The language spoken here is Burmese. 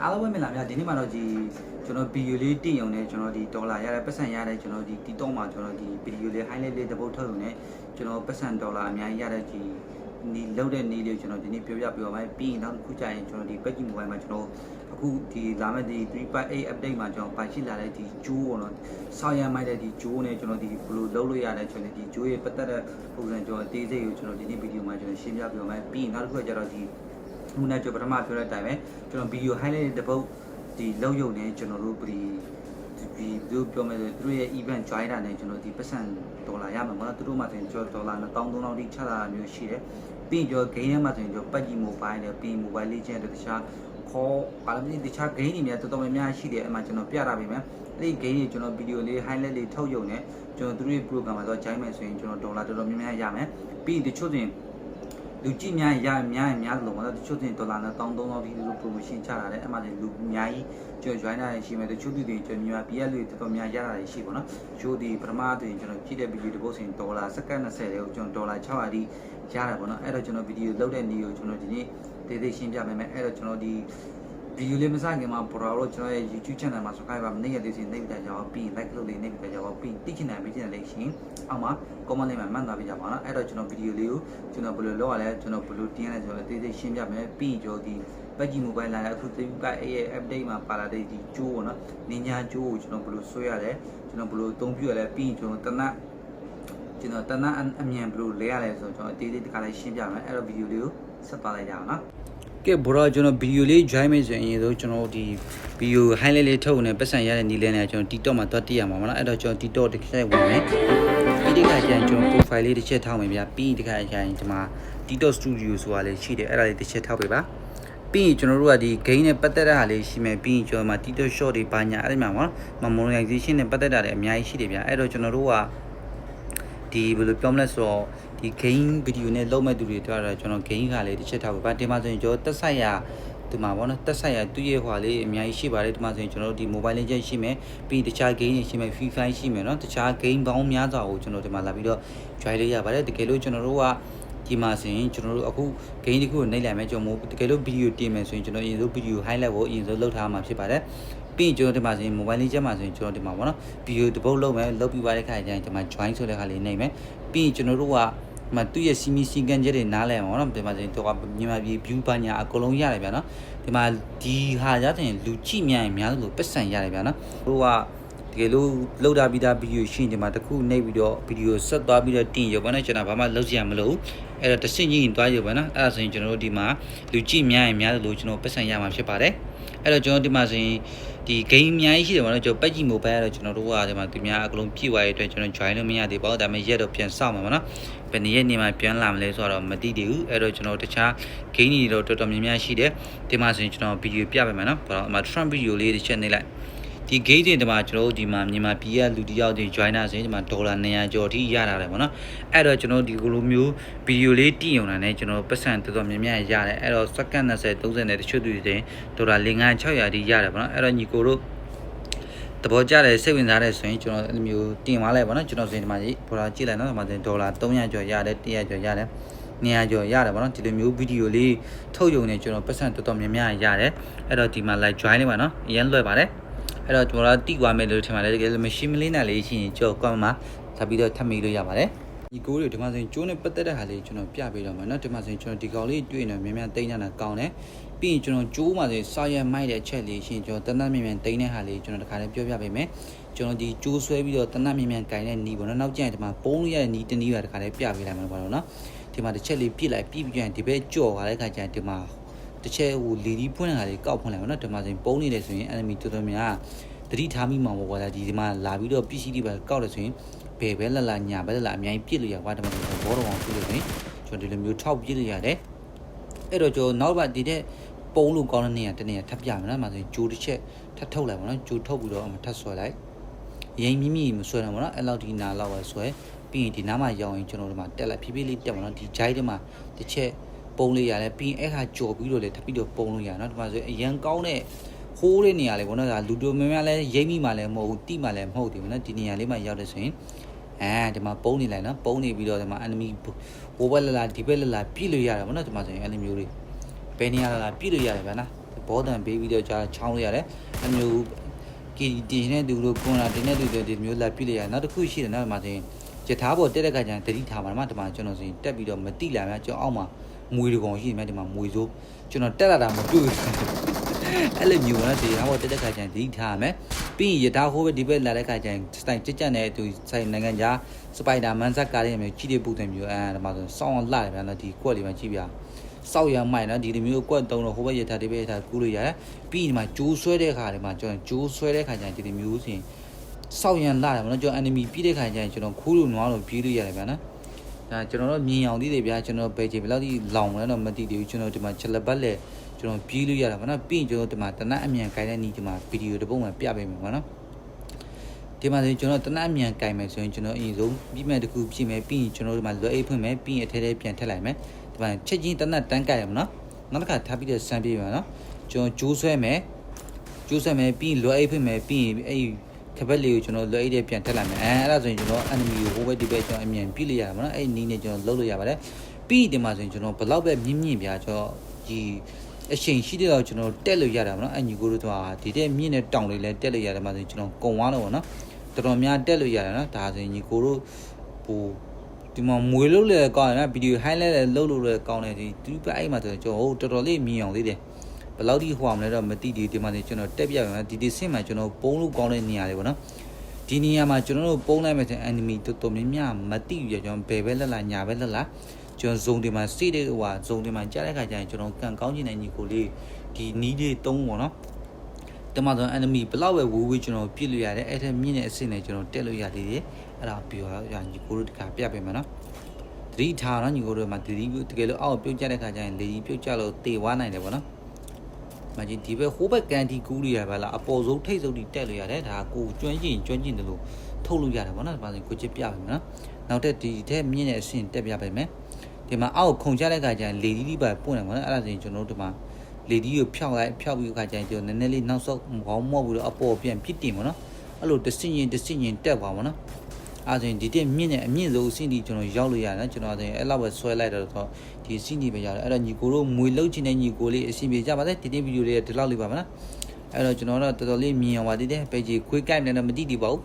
အားလုံးပဲမင်္ဂလာပါဒီနေ့မှာတော့ဒီကျွန်တော်ဗီဒီယိုလေးတင်ရုံနဲ့ကျွန်တော်ဒီဒေါ်လာရတဲ့ပတ်စံရတဲ့ကျွန်တော်ဒီ TikTok မှာကျွန်တော်ဒီဗီဒီယိုလေး highlight လေးတစ်ပုတ်ထုတ်ရုံနဲ့ကျွန်တော်ပတ်စံဒေါ်လာအများကြီးရတဲ့ဒီနီလောက်တဲ့နီးလေးကျွန်တော်ဒီနေ့ပြောပြပြပါမယ်ပြီးရင်နောက်တစ်ခုကြာရင်ကျွန်တော်ဒီ Peggy Mobile မှာကျွန်တော်အခုဒီလာမယ့်ဒီ3.8 update မှာကျွန်တော်ပါရှိလာတဲ့ဒီဂျိုးပေါ့နော်ဆောင်းရမ်းမိုက်တဲ့ဒီဂျိုးနဲ့ကျွန်တော်ဒီဘယ်လိုလုပ်လို့ရလဲကျွန်တော်ဒီဂျိုးရဲ့ပတ်သက်တဲ့ပုံစံကျွန်တော်အသေးစိတ်ကိုကျွန်တော်ဒီနေ့ဗီဒီယိုမှာကျွန်တော်ရှင်းပြပြပါမယ်ပြီးရင်နောက်တစ်ခုကကျတော့ဒီ ခုနကကျွန်တော်ပထမပြောတဲ့အတိုင်းပဲကျွန်တော်ဗီဒီယို highlight တစ်ပုတ်ဒီလောက်ရုံနဲ့ကျွန်တော်တို့ဒီဒီဘယ်လိုပြောမလဲဆိုသူတို့ရဲ့ event join တာနဲ့ကျွန်တော်ဒီပတ်စံဒေါ်လာရမှာမဟုတ်လားသူတို့မှဆိုရင်ကျွန်တော်ဒေါ်လာ1300တိချတာမျိုးရှိတယ်ပြီးရင်ကျွန်တော် game ထဲမှာဆိုရင်ကျွန်တော်ပတ်ကြီး mobile နဲ့ပြီး mobile legend တို့တခြားခေါ်ဘာလို့မလဲတခြား game တွေများတော်တော်များများရှိတယ်အဲ့မှာကျွန်တော်ပြတာပြင်မယ်အဲ့ဒီ game တွေကျွန်တော်ဗီဒီယိုလေး highlight လေးထုတ်ရုံနဲ့ကျွန်တော်သူတို့ရဲ့ program မှာတော့ join မယ်ဆိုရင်ကျွန်တော်ဒေါ်လာတော်တော်များများရမယ်ပြီးရင်တချို့တွင် လူကြည့်များရင်ရရင်များရင်များလို့ပေါ့နော်တချို့တင်ဒေါ်လာနဲ့1300လောက်ဒီလို promotion ချတာတယ်အဲ့မှာလည်းလူအများကြီးကျွန်တော် join တာရှိမယ်တချို့သူတွေကျွန်တော်မြန်မာပြည်ကလူတွေတော်တော်များရတာရှိပေါ့နော်တချို့ဒီပထမတွင်ကျွန်တော်ကြည့်တဲ့ video တစ်ပုတ်ဆိုရင်ဒေါ်လာစက္ကန့်20တဲ့ကိုကျွန်တော်ဒေါ်လာ600အထိရတယ်ပေါ့နော်အဲ့တော့ကျွန်တော် video လုပ်တဲ့နေ့ကိုကျွန်တော်ဒီနေ့ဒေသေးရှင်းပြပေးမယ်အဲ့တော့ကျွန်တော်ဒီဗီ ဒီယိုလေးမစခင်မှာပေါ်တော့ကျွန်တော်ရဲ့ YouTube channel မှာ subscribe ပါမနေရသေးစီနေပြကြအောင်ပြီး like လုပ်လေးနေပြကြအောင်ပြီးတိကျနေမေးချင်တဲ့လေးရှင်အောက်မှာ comment လေးမှာမှတ်သားပေးကြပါနော်အဲ့တော့ကျွန်တော်ဗီဒီယိုလေးကိုကျွန်တော်ဘယ်လိုလုပ်ရလဲကျွန်တော်ဘယ်လိုတင်ရလဲဆိုတော့အသေးစိတ်ရှင်းပြမယ်ပြီးကျွန်တော်ဒီ Peggy Mobile လာတဲ့အခုသိပအဲ့ရဲ့ update မှာပါလာတဲ့ဒီကျိုးပေါ့နော်နင်ညာကျိုးကိုကျွန်တော်ဘယ်လိုဆွဲရလဲကျွန်တော်ဘယ်လိုအသုံးပြုရလဲပြီးကျွန်တော်တနတ်ကျွန်တော်တနတ်အမြန်ဘယ်လိုလဲရလဲဆိုတော့ကျွန်တော်အသေးစိတ်တစ်ခါလေးရှင်းပြမယ်အဲ့တော့ဗီဒီယိုလေးကိုဆက်ပါလိုက်ကြအောင်နော် ကဲဘောတော့ကျွန်တော်ဗီဒီယိုလေး join မယ်ဆိုရင်အရင်ဆုံးကျွန်တော်ဒီဗီဒီယို highlight လေးထုတ်နေပတ်စံရတဲ့နီးလဲနေကျွန်တော် TikTok မှာသွားတည်ရမှာမလားအဲ့တော့ကျွန်တော် TikTok တစ်ချက်ဝင်မယ်ပြီးဒီကကျရင်ကျွန်တော် profile လေးတစ်ချက်ထောက်မယ်ဗျာပြီးဒီကကျရင်ဒီမှာ TikTok Studio ဆိုတာလေးရှိတယ်အဲ့ဒါလေးတစ်ချက်ထောက်ပေးပါပြီးရင်ကျွန်တော်တို့ကဒီ game နဲ့ပတ်သက်တဲ့ဟာလေးရှိမယ်ပြီးရင်ကျွန်တော်မှာ TikTok short တွေပါညာအဲ့ဒီမှာပေါ့နော် monetization နဲ့ပတ်သက်တာလည်းအများကြီးရှိတယ်ဗျာအဲ့တော့ကျွန်တော်တို့က ဒီဘယ်လိုပြောမလဲဆိုတော့ဒီ game video နဲ့လုံးမဲ့သူတွေတွေ့တာကျွန်တော် game ကလေးတစ်ချက်ထားပါဒီမှာဆိုရင်ကျွန်တော်တက်ဆိုင်ရဒီမှာပေါ့နော်တက်ဆိုင်ရသူ့ရဲ့ဟွာလေးအများကြီးရှိပါတယ်ဒီမှာဆိုရင်ကျွန်တော်တို့ဒီ mobile legend ရှိမယ်ပြီးတခြား game တွေရှိမယ် FIFA ရှိမယ်เนาะတခြား game ပေါင်းများစွာကိုကျွန်တော်ဒီမှာလာပြီးတော့ join လေးရပါတယ်တကယ်လို့ကျွန်တော်တို့ကဒီမှာဆိုရင်ကျွန်တော်တို့အခု game တစ်ခုကိုနှိပ်လိုက်မယ်ကျွန်တော်တကယ်လို့ video တင်မယ်ဆိုရင်ကျွန်တော်အရင်ဆုံး video highlight ကိုအရင်ဆုံးလုပ်ထားမှာဖြစ်ပါတယ် ပြီးရင်ကျွန်တော်ဒီမှာဆိုရင် mobile legend မှာဆိုရင်ကျွန်တော်ဒီမှာပေါ့နော် video တစ်ပုတ်လုပ်မယ်လုပ်ပြီးပါတဲ့ခါကျရင်ဒီမှာ join ဆိုတဲ့ခါလေးနှိပ်မယ်ပြီးရင်ကျွန်တော်တို့ကဒီမှာသူ့ရဲ့စီမီစီကန်ချက်တွေနားလဲအောင်နော်ဒီမှာဆိုရင်တော့မြန်မာပြည် view ပါညာအကုန်လုံးရတယ်ဗျာနော်ဒီမှာဒီဟာရတဲ့လူကြည့်မြန်ရင်များလို့ပတ်စံရတယ်ဗျာနော်တို့က တကယ်လို့လောက်တာပြီးသားဗီဒီယိုရှိရင်ဒီမှာတစ်ခုနှိပ်ပြီးတော့ဗီဒီယိုဆက်သွားပြီးတော့တင်ရုပ်ပဲနော်ကျွန်တော်ဘာမှလုပ်စရာမလိုဘူးအဲ့တော့တစ်စင်ကြီးရင်သွားရုပ်ပဲနော်အဲ့ဒါဆိုရင်ကျွန်တော်တို့ဒီမှာလူကြည့်မြန်ရင်များလို့ကျွန်တော်ပတ်စံရမှာဖြစ်ပါတယ်အဲ့တော့ကျွန်တော်ဒီမှာဆိုရင်ဒီ game အများကြီးရှိတယ်ပေါ့နော်ကျွန်တော် Peggy Mobile ကတော့ကျွန်တော်တို့ကဒီမှာသူများအကလုံးပြည့်သွားရတဲ့အတွက်ကျွန်တော် join လို့မရသေးပါဘူးဒါပေမဲ့ရက်တော့ပြန်စောင့်မှာပေါ့နော်ဘယ်နည်းနေမှာပြန်လာမလဲဆိုတော့မသိသေးဘူးအဲ့တော့ကျွန်တော်တခြား game တွေတော့တော်တော်များများရှိတယ်ဒီမှာဆိုရင်ကျွန်တော်ဗီဒီယိုပြပေးမယ်နော်ဘာလို့အမ Trump ဗီဒီယိုလေးတစ်ချက်နေလိုက် ဒီ gate တွေဒီမှာကျွန်တော်တို့ဒီမှာမြန်မာပြည်ကလူတယောက်တွေ joiner ဆိုရင်ဒီမှာဒေါ်လာ900ကျော်အထိရတာတယ်ပေါ့နော်အဲ့တော့ကျွန်တော်ဒီလိုမျိုးဗီဒီယိုလေးတည်ရုံနဲ့ ကျွန်တော်ပတ်စံတော်တော်များများရတယ်အဲ့တော့စက္ကန့်20 30နဲ့တချို့သူတွေဆိုရင်ဒေါ်လာ500 600အထိရတယ်ပေါ့နော်အဲ့တော့ညီကိုတို့သဘောကျတယ်စိတ်ဝင်စားတယ်ဆိုရင်ကျွန်တော်အဲ့လိုမျိုးတင်သွားလိုက်ပါတော့ကျွန်တော်ဆိုရင်ဒီမှာပေါ်လာကြည့်လိုက်နော်ဒီမှာဆိုရင်ဒေါ်လာ300ကျော်ရတယ်100ကျော်ရတယ်200ကျော်ရတယ်ဗောနော်ဒီလိုမျိုးဗီဒီယိုလေးထုတ်ရုံနဲ့ကျွန်တော်ပတ်စံတော်တော်များများရတယ်အဲ့တော့ဒီမှာ like join လေးပါနော်အရင်လွယ်ပါတယ် အဲ့တော့ကျွန်တော်တိသွားမယ်လို့ထင်ပါတယ်တကယ်လို့မရှိမလေးနဲ့လေးရှိရင်ကြော်ကွန်မှာထပ်ပြီးတော့ထပ်မိလို့ရပါတယ်ဒီကိုတွေဒီမှာဆိုရင်ကျိုးနဲ့ပတ်သက်တဲ့ဟာလေးကျွန်တော်ပြပေးတော့မှာเนาะဒီမှာဆိုရင်ကျွန်တော်ဒီကောင်လေးတွေ့နေမြန်မြန်တိန်းနေတာကောင်းတယ်ပြီးရင်ကျွန်တော်ကျိုးမှာဆိုရင်စာရက်မိုက်တဲ့အချက်လေးရှင်ကျွန်တော်တနတ်မြန်မြန်တိန်းတဲ့ဟာလေးကျွန်တော်တခါလေးပြောပြပေးမယ်ကျွန်တော်ဒီကျိုးဆွဲပြီးတော့တနတ်မြန်မြန်ကင်တဲ့နီးပေါ့နော်နောက်ကျရင်ဒီမှာပုံးလို့ရတဲ့နီးတနီးပါတခါလေးပြပေးလိုက်မှာပေါ့နော်ဒီမှာတစ်ချက်လေးပြစ်လိုက်ပြစ်ပြီးပြန်ဒီဘက်ကြော်သွားတဲ့ခါကျရင်ဒီမှာ တစ်ချက်ဟိုလီဒီဖွင့်တာလေးကောက်ဖွင့်လိုက်ပေါ့နော်ဒီမှာဆိုရင်ပုံးနေတယ်ဆိုရင် enemy တော်တော်များတတိထားမိမှာပေါ့ကွာဒီဒီမှာလာပြီးတော့ PC တွေပဲကောက်တယ်ဆိုရင်ဘယ်ပဲလလာညာပဲလလာအများကြီးပြစ်လို့ရပါဒါမှမဟုတ်ဘောတော်အောင်ပြစ်လို့ဆိုရင်ကျွန်တော်ဒီလိုမျိုးထောက်ပြစ်လို့ရတယ်အဲ့တော့ကျွန်တော်နောက်ပါဒီတဲ့ပုံလို့ကောင်းတဲ့နေရာတနေရာထပ်ပြမယ်နော်။မှာဆိုရင်ဂျိုးတစ်ချက်ထပ်ထုတ်လိုက်ပါနော်။ဂျိုးထုတ်ပြီးတော့အမထပ်ဆွဲလိုက်။ရင်မိမိမဆွဲတော့ပါနော်။အဲ့လောက်ဒီနာလောက်ပဲဆွဲပြီးရင်ဒီနားမှာရောက်ရင်ကျွန်တော်တို့မှာတက်လိုက်ဖြည်းဖြည်းလေးတက်ပါနော်။ဒီဂျိုင်းထဲမှာတစ်ချက် ပုံလေးရတယ်ပြီးရင်အဲ့ခါကြော်ပြီးတော့လေထပ်ပြီးတော့ပုံလို့ရနော်။ဒီမှာဆိုရင်အရန်ကောင်းတဲ့ဟိုးတဲ့နေရာလေးပေါ့နော်။ဒါလူတို့များများလဲရိမ့်မိမှလည်းမဟုတ်ဘူးတိမှလည်းမဟုတ်ဘူးနော်။ဒီနေရာလေးမှာရောက်တယ်ဆိုရင်အဲဒီမှာပုံနေလိုက်နော်ပုံနေပြီးတော့ဒီမှာ enemy ဟိုဘက်လာလာဒီဘက်လာလာပြည့်လို့ရတယ်ဗောနော်ဒီမှာဆိုရင်အဲ့လိုမျိုးတွေဘယ်နေရာလာလာပြည့်လို့ရတယ်ဗျာနော်ဘောတန်ပေးပြီးတော့ကြားချောင်းလိုက်ရတယ်အမျိုးကီတင်တဲ့သူတို့ကွန်လာတင်တဲ့သူတွေဒီမျိုးလက်ပြလိုက်ရနောက်တစ်ခုရှိတယ်နောက်မှာဆိုရင်ယထာဘောတက်တဲ့ခါကျရင်တတိထားပါမှာဒီမှာကျွန်တော်ဆိုရင်တက်ပြီးတော့မတိလာများကျွန်တော်အောက်မှာ မွေတကောင်ရှိနေမြဒီမှာမွေစိုးကျွန်တော်တက်လာတာမတွေ့ဘူးအဲ့လိုမျိုးနဲ့ဒီဟာဘောတက်တဲ့ခါကျရင်တတိထားမယ်ပြီးရင်ယထာဟိုးပဲဒီဘက်လာတဲ့ခါကျရင်စတိုင်ကြက်ကြက်နဲ့သူဆိုင်နိုင်ငံခြားစပိုက်ဒါမန်ဇက်ကားလေးမျိုးကြီးတဲ့ပုံစံမျိုးအဲဒီမှာဆိုစောင်းအောင်လှတယ်ဗျာနော်ဒီကွက်လေးမှာကြည့်ပြစောက်ရမိုက်နော်ဒီလိုမျိုးကွက်တုံးတော့ဟိုဘက်ယထာဒီဘက်ယထာကူးလို့ရတယ်ပြီးဒီမှာကျိုးဆွဲတဲ့ခါတွေမှာကျွန်တော်ကျိုးဆွဲတဲ့ခါကျရင်ဒီလိုမျိုးဆိုရင်စောက်ရန်လာတယ်ဗောနော်ကျွန်တော် enemy ပြီးတဲ့ခါကျရင်ကျွန်တော်ခိုးလို့နွားလို့ပြေးလို့ရတယ်ဗျာနော် ဒါကျွန်တော်တို့မြင်အောင်သေးတယ်ဗျာကျွန်တော်ပဲချိန်ဘယ်လောက်ထိလောင်လဲတော့မသိသေးဘူးကျွန်တော်ဒီမှာချက်လက်ပတ်လက်ကျွန်တော်ပြေးလို့ရတာဗောနော်ပြီးရင်ကျွန်တော်ဒီမှာတနတ်အမြန်ခိုင်းတဲ့နီးဒီမှာဗီဒီယိုတစ်ပုဒ်မှပြပေးမယ်ဗောနော်ဒီမှာဆိုရင်ကျွန်တော်တနတ်အမြန်ကင်မယ်ဆိုရင်ကျွန်တော်အရင်ဆုံးပြီးမဲ့တစ်ခုပြင်မယ်ပြီးရင်ကျွန်တော်ဒီမှာလွယ်အိတ်ဖွင့်မယ်ပြီးရင်အထဲထဲပြန်ထည့်လိုက်မယ်ဒီမှာချက်ချင်းတနတ်တန်းကင်ရမနော်နောက်တစ်ခါထပ်ပြီးတော့စမ်းပြေးပါနော်ကျွန်တော်ဂျိုးဆွဲမယ်ဂျိုးဆွဲမယ်ပြီးရင်လွယ်အိတ်ဖွင့်မယ်ပြီးရင်အဲ့ ခပတ်လေးကိုကျွန်တော်လွယ်အိတ်ထဲပြန်ထည့်လိုက်မယ်အဲအဲ့ဒါဆိုရင်ကျွန်တော် enemy ကိုဟိုဘက်ဒီဘက်ကျွန်တော်အမြန်ပြေးလို့ရတာပေါ့နော်အဲ့နီးနဲ့ကျွန်တော်လှုပ်လို့ရပါတယ်ပြီးဒီမှာဆိုရင်ကျွန်တော်ဘလောက်ပဲမြင့်မြင့်ပြာကျွန်တော်ဒီအချိန်ရှိတဲ့တော့ကျွန်တော်တက်လို့ရတာပေါ့နော်အညီကိုတို့ကဒီတဲ့မြင့်တဲ့တောင်လေးလဲတက်လို့ရတယ်မှာဆိုရင်ကျွန်တော်ကုံသွားတော့ပေါ့နော်တော်တော်များတက်လို့ရတယ်နော်ဒါဆိုရင်ညီကိုတို့ဟိုဒီမှာမွေလို့လည်းကောင်းတယ်နော်ဗီဒီယို highlight လည်းလုပ်လို့လည်းကောင်းတယ်ဒီသူပဲအဲ့မှာဆိုကျွန်တော်ဟိုတော်တော်လေးမြင်အောင်သေးတယ် ဘယ်လောက်ထိဟိုအောင်လဲတော့မသိသေးဒီမှာဆိုကျွန်တော်တက်ပြပါမယ်ဒီဒီဆင့်မှာကျွန်တော်ပုံလို့ကောင်းတဲ့နေရာတွေပေါ့နော်ဒီနေရာမှာကျွန်တော်တို့ပုံလိုက်မယ်ဆိုရင် enemy တော်တော်များများမသိရကျွန်တော်ဘယ်ပဲလက်လာညာပဲလက်လာကျွန်တော်ဇုံတွေမှာစိတဲ့ဟိုဟာဇုံတွေမှာကြားတဲ့ခါကျရင်ကျွန်တော်ကန်ကောင်းခြင်းတဲ့ညီကိုလေးဒီနီးလေးသုံးပေါ့နော်တမန်တော် enemy ဘလောက်ပဲဝူဝေးကျွန်တော်ပြစ်လို့ရတယ်အဲ့ထက်မြင့်တဲ့အဆင့်နဲ့ကျွန်တော်တက်လို့ရသေးတယ်အဲ့ဒါပြောရညီကိုတို့တခါပြပေးမယ်နော်သတိထားတော့ညီကိုတို့မှာသတိတကယ်လို့အောက်ပြုတ်ကြတဲ့ခါကျရင်လေကြီးပြုတ်ကြလို့တေဝါနိုင်တယ်ပေါ့နော် မကြီးဒီဘက်ဟိုဘက်ကန်တီကူးလို့ရပါလားအပေါ်ဆုံးထိတ်ဆုံးတီတက်လို့ရတယ်ဒါကိုကျွမ်းကျင်ကျွမ်းကျင်တယ်လို့ထုတ်လို့ရတယ်ပေါ့နော်ဒါပါဆိုကိုချစ်ပြပေးမယ်နော်နောက်တက်ဒီထက်မြင့်တဲ့အဆင့်တက်ပြပေးမယ်ဒီမှာအောက်ခုံချတဲ့ခါကျရင်လေကြီးလေးပါပွင့်တယ်ပေါ့နော်အဲ့ဒါဆိုရင်ကျွန်တော်တို့ဒီမှာလေဒီကိုဖြောက်လိုက်ဖြောက်ပြီးခါကျရင်ကျွန်တော်နည်းနည်းလေးနောက်ဆုတ်ခေါင်းမော့ပြီးတော့အပေါ်ပြန်ပြစ်တင်ပါတော့အဲ့လိုတစ်စင်ရင်တစ်စင်ရင်တက်ပါပါနော် အဲ့ဆိုရင်ဒီတက်မြင့်တဲ့အမြင့်ဆုံးအဆင့်ဒီကျွန်တော်ရောက်လို့ရတယ်ကျွန်တော်ဆိုရင်အဲ့လောက်ပဲဆွဲလိုက်တော့ဒီအဆင့်ဒီပဲရတယ်အဲ့တော့ညီကိုတို့မွေလုတ်ချင်တဲ့ညီကိုလေးအဆင်ပြေကြပါစေဒီနေ့ဗီဒီယိုလေးဒီလောက်လေးပါမလားအဲ့တော့ကျွန်တော်တို့တော်တော်လေးမြင်အောင်ပါသေးတယ်ပေကြီးခွေးကိုက်နေတော့မတိတည်ပါဘူး